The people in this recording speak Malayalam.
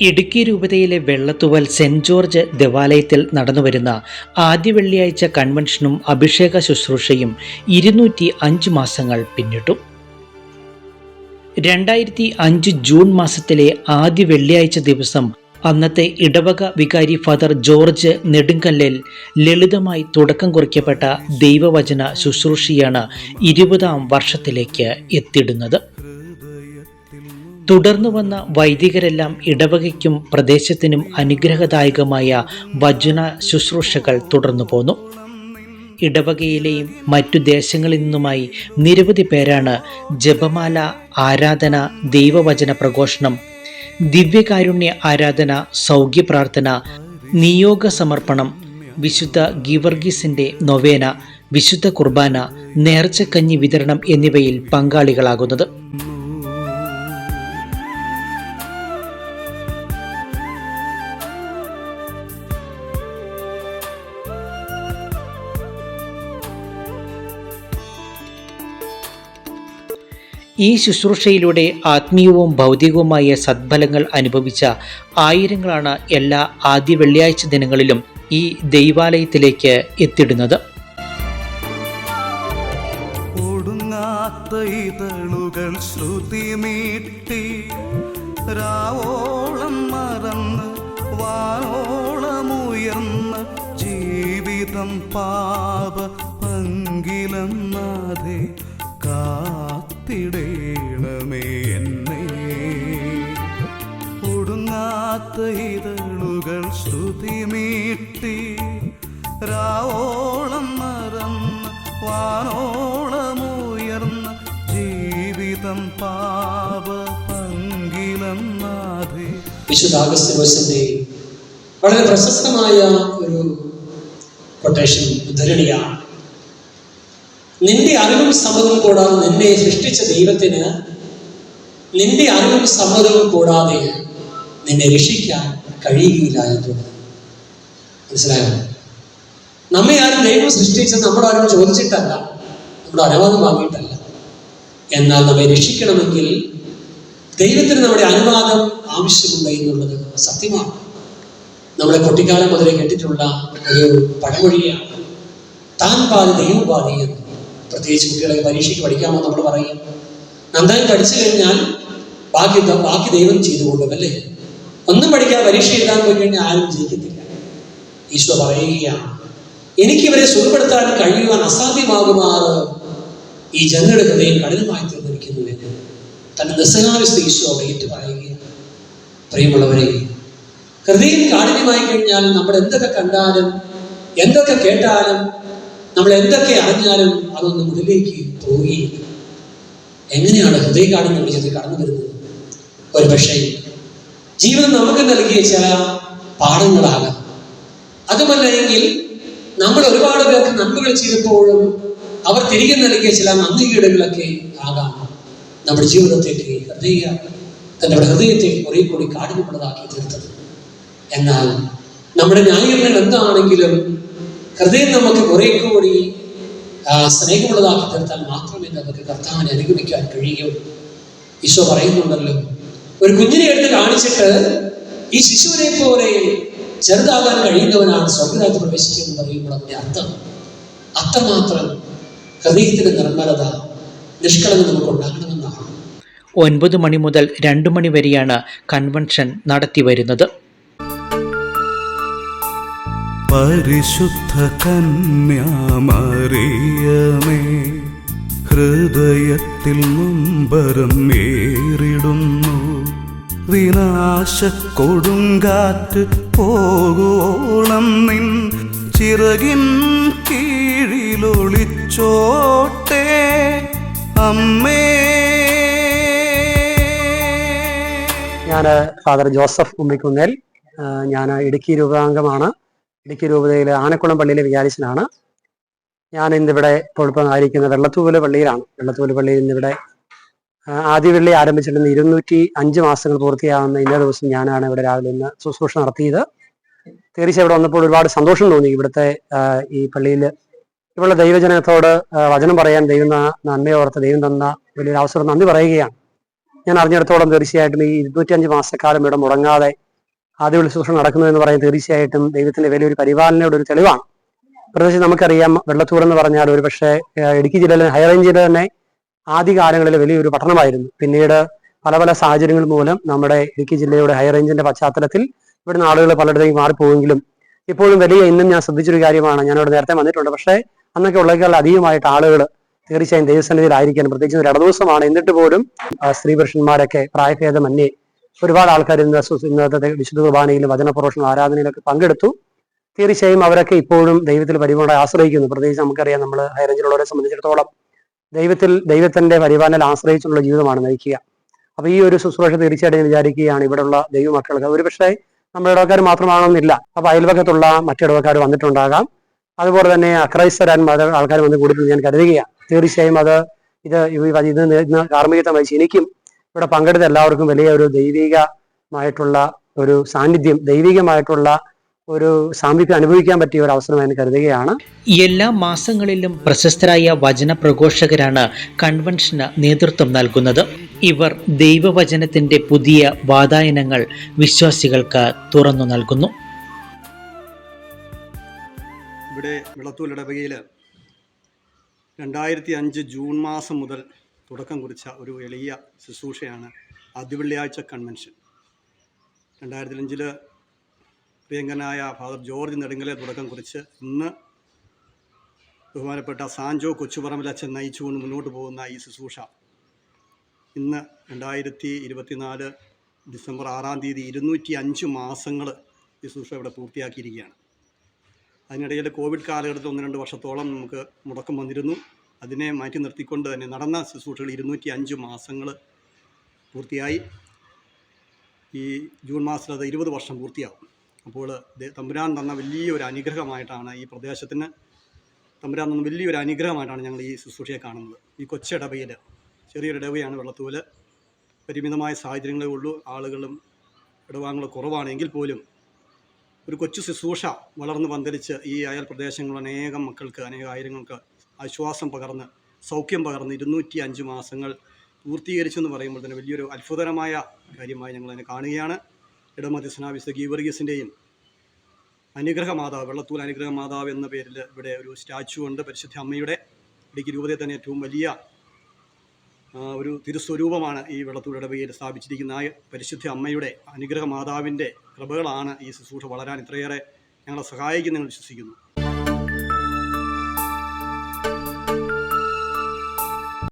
ഇടുക്കി രൂപതയിലെ വെള്ളത്തുവൽ സെന്റ് ജോർജ് ദേവാലയത്തിൽ നടന്നുവരുന്ന ആദ്യ വെള്ളിയാഴ്ച കൺവെൻഷനും അഭിഷേക ശുശ്രൂഷയും ഇരുന്നൂറ്റി അഞ്ച് മാസങ്ങൾ പിന്നിട്ടു. രണ്ടായിരത്തി അഞ്ച് ജൂൺ മാസത്തിലെ ആദ്യ വെള്ളിയാഴ്ച ദിവസം അന്നത്തെ ഇടവക വികാരി ഫാദർ ജോർജ് നെടുങ്കല്ലിൽ ലളിതമായി തുടക്കം കുറിക്കപ്പെട്ട ദൈവവചന ശുശ്രൂഷയാണ് ഇരുപതാം വർഷത്തിലേക്ക് എത്തിടുന്നത് തുടർന്നു വന്ന വൈദികരെല്ലാം ഇടവകയ്ക്കും പ്രദേശത്തിനും അനുഗ്രഹദായകമായ വചന ശുശ്രൂഷകൾ തുടർന്നു പോന്നു. ഇടവകയിലെയും മറ്റു ദേശങ്ങളിൽ നിന്നുമായി നിരവധി പേരാണ് ജപമാല ആരാധന ദൈവവചന പ്രഘോഷണം ദിവ്യകാരുണ്യ ആരാധന സൗഖ്യ പ്രാർത്ഥന നിയോഗ സമർപ്പണം വിശുദ്ധ ഗീവർഗീസിന്റെ നൊവേന വിശുദ്ധ കുർബാന നേർച്ചക്കഞ്ഞി വിതരണം എന്നിവയിൽ പങ്കാളികളാകുന്നത്. ഈ ശുശ്രൂഷയിലൂടെ ആത്മീയവും ഭൗതികവുമായ സദ്ഫലങ്ങൾ അനുഭവിച്ച ആയിരങ്ങളാണ് എല്ലാ ആദ്യ വെള്ളിയാഴ്ച ദിനങ്ങളിലും ഈ ദൈവാലയത്തിലേക്ക് എത്തിടുന്നത്. മീട്ടി ജീവിതം പാപ പങ്കിലെന്നാതെ കാത്തിടേണമേ ഒടുങ്ങാത്ത ഇതളുകൾ ശ്രുതി മീട്ടി രാവോളം മറന്ന് വാനോളമുയർന്ന് ജീവിതം പാപ പങ്കിലെന്നാതെ വിശുദ്ധ വളരെ പ്രശസ്തമായ ഒരു കൊട്ടേഷൻ ഉദ്ധരണിയാണ് നിന്റെ അറിവും സമ്മതവും കൂടാതെ നിന്നെ സൃഷ്ടിച്ച ദൈവത്തിന് നിന്റെ അറിവും സമ്മതവും കൂടാതെ നിന്നെ രക്ഷിക്കാൻ കഴിയുകയില്ല എന്ന് തോന്നുന്നു മനസ്സിലായോ? നമ്മെ ആരും ദൈവം സൃഷ്ടിച്ച് നമ്മുടെ ആരും ചോദിച്ചിട്ടല്ല. നമ്മുടെ അനുവാദം വാങ്ങിയിട്ടല്ല. എന്നാൽ നമ്മെ രക്ഷിക്കണമെങ്കിൽ ദൈവത്തിന് നമ്മുടെ അനുവാദം ആവശ്യമുണ്ട് എന്നുള്ളത് സത്യമാണ്. നമ്മുടെ കുട്ടിക്കാലം മുതലേ കേട്ടിട്ടുള്ള ഒരു പഴമൊഴിയാണ്. താൻ പാതി ദൈവം പാതി എന്ന്. പ്രത്യേകിച്ച് കുട്ടികളെ പരീക്ഷയ്ക്ക് പഠിക്കാമോ നമ്മൾ പറയും. നന്നായി പഠിച്ചു കഴിഞ്ഞാൽ ബാക്കി ബാക്കി ദൈവം ചെയ്തുകൊള്ളും അല്ലേ? ഒന്നും പഠിക്കാതെ പരീക്ഷ എഴുതാൻ പോയി കഴിഞ്ഞാൽ ആരും ജയിക്കത്തില്ല. ഈശോ പറയുകയാണ് എനിക്കിവരെ സുഖപ്പെടുത്താൻ കഴിയുവാൻ അസാധ്യമാകുമാറ് ഈ ജനങ്ങളുടെ ഹൃദയം കഠിനമായി തീർന്നിരിക്കുന്നു എന്ന് തന്റെ നിസ്സഹാവസ്ഥ ഈശോ ഏറ്റു പറയുകയാണ്. പ്രിയമുള്ളവരെ ഹൃദയം കാഠിന്യമായി കഴിഞ്ഞാൽ നമ്മൾ എന്തൊക്കെ കണ്ടാലും എന്തൊക്കെ കേട്ടാലും നമ്മൾ എന്തൊക്കെ അറിഞ്ഞാലും അതൊന്നും ഉള്ളിലേക്ക് പോവുകയില്ല. എങ്ങനെയാണ് ഹൃദയ കാഠിന്യം വിളിച്ചത് കടന്നു വരുന്നത് ഒരു പക്ഷേ ജീവിതം നമുക്ക് നൽകിയ ചില പാഠങ്ങളാകാം അതുമല്ലെങ്കിൽ നമ്മൾ ഒരുപാട് പേർക്ക് നന്മകൾ ചെയ്തപ്പോഴും അവർ തിരികെ നൽകിയ ചില നന്ദികേടുകളൊക്കെ ആകാം. നമ്മുടെ ജീവിതത്തേക്ക് ഹൃദയ നമ്മുടെ ഹൃദയത്തെ കുറെ കൂടി കാഠിന്യമുള്ളതാക്കി തീർത്തത്. എന്നാൽ നമ്മുടെ ന്യായീകരണങ്ങൾ എന്താണെങ്കിലും ഹൃദയം നമുക്ക് കുറെ കൂടി സ്നേഹമുള്ളതാക്കി തീർത്താൽ മാത്രമേ നമുക്ക് കർത്താവിനെ അനുഗമിക്കാൻ കഴിയുകയുള്ളൂ ഈശോ പറയുന്നുണ്ടല്ലോ ഒരു കുഞ്ഞിനെ എടുത്ത് കാണിച്ചിട്ട് ഈ ശിശുവിനെ പോലെ ചെറുതാകാൻ കഴിയുന്നവനാണ് സ്വർഗരാജ് പ്രവേശിക്കുന്നത് പറയുമ്പോൾ അതിന്റെ അർത്ഥം. അത്രമാത്രം ഹൃദയത്തിന്റെ നിർമ്മലത നിഷ്കളങ്കം നമുക്ക് ഉണ്ടാകണമെന്നാണ്. ഒൻപത് മണി മുതൽ രണ്ടു മണി വരെയാണ് കൺവെൻഷൻ നടത്തി വരുന്നത്. പരിശുദ്ധ കന്യാമറിയമേ ഹൃദയത്തിൽ നൊമ്പരം ഏറിടുന്നു വിനാശ കൊടുങ്കാറ്റ് പോകുവോളം നിൻ ചിറകിൻ കീഴിലൊളിച്ചോട്ടെ. അമ്മേ. ഞാൻ ഫാദർ ജോസഫ് ഉമ്മിക്കുന്നേൽ ഞാൻ ഇടുക്കി രൂപാംഗമാണ് ഇടുക്കി രൂപതയിലെ ആനക്കുളം പള്ളിയിലെ വികാരിച്ചനാണ്. ഞാൻ ഇന്നിവിടെ ആയിരിക്കുന്ന വെള്ളത്തൂവൽ പള്ളിയിലാണ്. വെള്ളത്തൂൽ പള്ളിയിൽ ഇന്നിവിടെ ആദ്യ വെള്ളി ആരംഭിച്ചിരുന്ന ഇരുന്നൂറ്റി അഞ്ച് മാസങ്ങൾ പൂർത്തിയാവുന്ന ഇന്നേ ദിവസം ഞാനാണ് ഇവിടെ രാവിലെ ഇന്ന് ശുശ്രൂഷ നടത്തിയത്. തീർച്ചയായും ഇവിടെ വന്നപ്പോൾ ഒരുപാട് സന്തോഷം തോന്നി ഇവിടുത്തെ ഈ പള്ളിയിൽ. ഇവിടെ ദൈവജനത്തോട് വചനം പറയാൻ ദൈവം നന്മയോർത്ത് ദൈവം തന്ന വലിയൊരു അവസരം നന്ദി പറയുകയാണ്. ഞാൻ അറിഞ്ഞിടത്തോളം തീർച്ചയായിട്ടും ഈ ഇരുന്നൂറ്റിയഞ്ച് മാസക്കാലം ഇവിടെ മുടങ്ങാതെ ആദ്യ ശുശ്രൂഷ നടക്കുന്നു എന്ന് പറയുന്നത് തീർച്ചയായിട്ടും ദൈവത്തിന്റെ വലിയൊരു പരിപാലനയുടെ ഒരു തെളിവാണ്. പ്രത്യേകിച്ച് നമുക്കറിയാം വെള്ളത്തൂർ എന്ന് പറഞ്ഞാൽ ഒരു പക്ഷേ ഇടുക്കി ജില്ലയിലെ ഹൈറേഞ്ച് ജില്ല തന്നെ ആദ്യകാലങ്ങളിൽ വലിയൊരു പട്ടണമായിരുന്നു. പിന്നീട് പല പല സാഹചര്യങ്ങൾ മൂലം നമ്മുടെ ഇടുക്കി ജില്ലയുടെ ഹൈറേഞ്ചിന്റെ പശ്ചാത്തലത്തിൽ ഇവിടുന്ന് ആളുകൾ പലയിടത്തേക്ക് മാറിപ്പോയെങ്കിലും ഇപ്പോഴും വലിയ ഇന്നും ഞാൻ ശ്രദ്ധിച്ചൊരു കാര്യമാണ്. ഞാനിവിടെ നേരത്തെ വന്നിട്ടുണ്ട്. പക്ഷേ അന്നൊക്കെ ഉള്ളേക്കാൾ അധികമായിട്ട് ആളുകൾ തീർച്ചയായും ദൈവസന്നിധിയിലായിരിക്കാൻ പ്രത്യേകിച്ച് ഒരു ഇടദിവസമാണ്. എന്നിട്ട് പോലും സ്ത്രീ പുരുഷന്മാരൊക്കെ പ്രായഭേദമന്യേ ഒരുപാട് ആൾക്കാർ ഇന്ന് ഇന്നത്തെ വിശുദ്ധ കുർബാനയിലും വചനപ്രഭാഷണ ആരാധനയിലൊക്കെ പങ്കെടുത്തു. തീർച്ചയായും അവരൊക്കെ ഇപ്പോഴും ദൈവത്തിൽ പരിപൂർണമായി ആശ്രയിക്കുന്നു. പ്രത്യേകിച്ച് നമുക്കറിയാം നമ്മൾ ഹൈറേഞ്ചിലുള്ളവരെ സംബന്ധിച്ചിടത്തോളം ദൈവത്തിൽ ദൈവത്തിന്റെ പരിപാലനം ആശ്രയിച്ചുള്ള ജീവിതമാണ് നയിക്കുക. അപ്പൊ ഈ ഒരു ശുശ്രൂഷ തീർച്ചയായിട്ടും വിചാരിക്കുകയാണ് ഇവിടെയുള്ള ദൈവമക്കൾക്ക് ഒരുപക്ഷെ നമ്മുടെ ഇടവക്കാർ മാത്രമാണെന്നില്ല. അപ്പൊ അയൽവക്കത്തുള്ള മറ്റിടവക്കാർ വന്നിട്ടുണ്ടാകാം. അതുപോലെ തന്നെ അക്രൈസ്തരാൻ ആൾക്കാർ വന്ന് കൂടുതൽ ഞാൻ കരുതുകയാണ്. തീർച്ചയായും അത് ഇത് ഇത് ഇന്ന് കാർമ്മികത്വം വഹിച്ച് എനിക്കും ഇവിടെ പങ്കെടുത്ത എല്ലാവർക്കും വലിയ ഒരു ദൈവികമായിട്ടുള്ള ഒരു സാന്നിധ്യം ദൈവികമായിട്ടുള്ള ഒരു സാമീപ്യം അനുഭവിക്കാൻ പറ്റിയ ഒരു അവസരമായി കരുതുകയാണ്. എല്ലാ മാസങ്ങളിലും പ്രശസ്തരായ വചന പ്രഘോഷകരാണ് കൺവെൻഷന് നേതൃത്വം നൽകുന്നത്. ഇവർ ദൈവവചനത്തിന്റെ പുതിയ വാതായനങ്ങൾ വിശ്വാസികൾക്ക് തുറന്നു നൽകുന്നു. ഇവിടെ വിളത്തൂൽ ഇടവകയിൽ രണ്ടായിരത്തി അഞ്ച് ജൂൺ മാസം മുതൽ തുടക്കം കുറിച്ച ഒരു എളിയ ശുശ്രൂഷയാണ് ആദ്യ വെള്ളിയാഴ്ച കൺവെൻഷൻ രണ്ടായിരത്തി അഞ്ചിൽ പ്രിയങ്കനായ ഫാദർ ജോർജ് നെടുങ്കലെ തുടക്കം കുറിച്ച് ഇന്ന് ബഹുമാനപ്പെട്ട സാൻജോ കൊച്ചുപറമ്പിലച്ഛൻ നയിച്ചുകൊണ്ട് മുന്നോട്ട് പോകുന്ന ഈ ശുശ്രൂഷ. ഇന്ന് രണ്ടായിരത്തി ഇരുപത്തിനാല് ഡിസംബർ ആറാം തീയതി ഇരുന്നൂറ്റി അഞ്ച് മാസങ്ങൾ ഈ ശുശ്രൂഷ ഇവിടെ പൂർത്തിയാക്കിയിരിക്കുകയാണ്. അതിനിടയിൽ കോവിഡ് കാലഘട്ടത്തിൽ ഒന്ന് രണ്ട് വർഷത്തോളം നമുക്ക് മുടക്കം വന്നിരുന്നു. അതിനെ മാറ്റി നിർത്തിക്കൊണ്ട് തന്നെ നടന്ന ശുശ്രൂഷകൾ ഇരുന്നൂറ്റി അഞ്ച് മാസങ്ങൾ പൂർത്തിയായി. ഈ ജൂൺ മാസത്തിൽ അത് ഇരുപത് വർഷം പൂർത്തിയാവും. അപ്പോൾ തമ്പുരാൻ തന്ന വലിയൊരു അനുഗ്രഹമായിട്ടാണ് ഈ പ്രദേശത്തിന് തമ്പുരാൻ തന്ന വലിയൊരു അനുഗ്രഹമായിട്ടാണ് ഞങ്ങൾ ഈ ശുശ്രൂഷയെ കാണുന്നത്. ഈ കൊച്ചിടവയിൽ ചെറിയൊരു ഇടവയാണ് വെള്ളത്തൂൽ. പരിമിതമായ സാഹചര്യങ്ങളേ ഉള്ളൂ. ആളുകളും ഇടവാങ്ങളും കുറവാണെങ്കിൽ പോലും ഒരു കൊച്ചു ശുശ്രൂഷ വളർന്നു പന്തലിച്ച് ഈ അയൽ പ്രദേശങ്ങളിൽ അനേകം മക്കൾക്ക് അനേകം ആയിരങ്ങൾക്ക് ആശ്വാസം പകർന്ന് സൗഖ്യം പകർന്ന് ഇരുന്നൂറ്റി അഞ്ച് മാസങ്ങൾ പൂർത്തീകരിച്ചു എന്ന് പറയുമ്പോൾ തന്നെ വലിയൊരു അത്ഭുതകരമായ കാര്യമായി ഞങ്ങളതിനെ കാണുകയാണ്. ഇടമധ്യസ്നാവിസ്ത ഗീവർഗീസിന്റെയും അനുഗ്രഹ മാതാവ് വെള്ളത്തൂൽ അനുഗ്രഹ മാതാവ് എന്ന പേരിൽ ഇവിടെ ഒരു സ്റ്റാച്ചു ഉണ്ട്. പരിശുദ്ധ അമ്മയുടെ ഇടുക്കി രൂപതയിൽ തന്നെ ഏറ്റവും വലിയ ഒരു തിരുസ്വരൂപമാണ് ഈ വെള്ളത്തൂർ ഇടവകയിൽ സ്ഥാപിച്ചിരിക്കുന്ന. ആ പരിശുദ്ധ അമ്മയുടെ അനുഗ്രഹ മാതാവിന്റെ കൃപകളാണ് ഈ ശുശ്രൂഷ വളരാൻ ഇത്രയേറെ ഞങ്ങളെ സഹായിക്കുന്നതെന്ന് വിശ്വസിക്കുന്നു.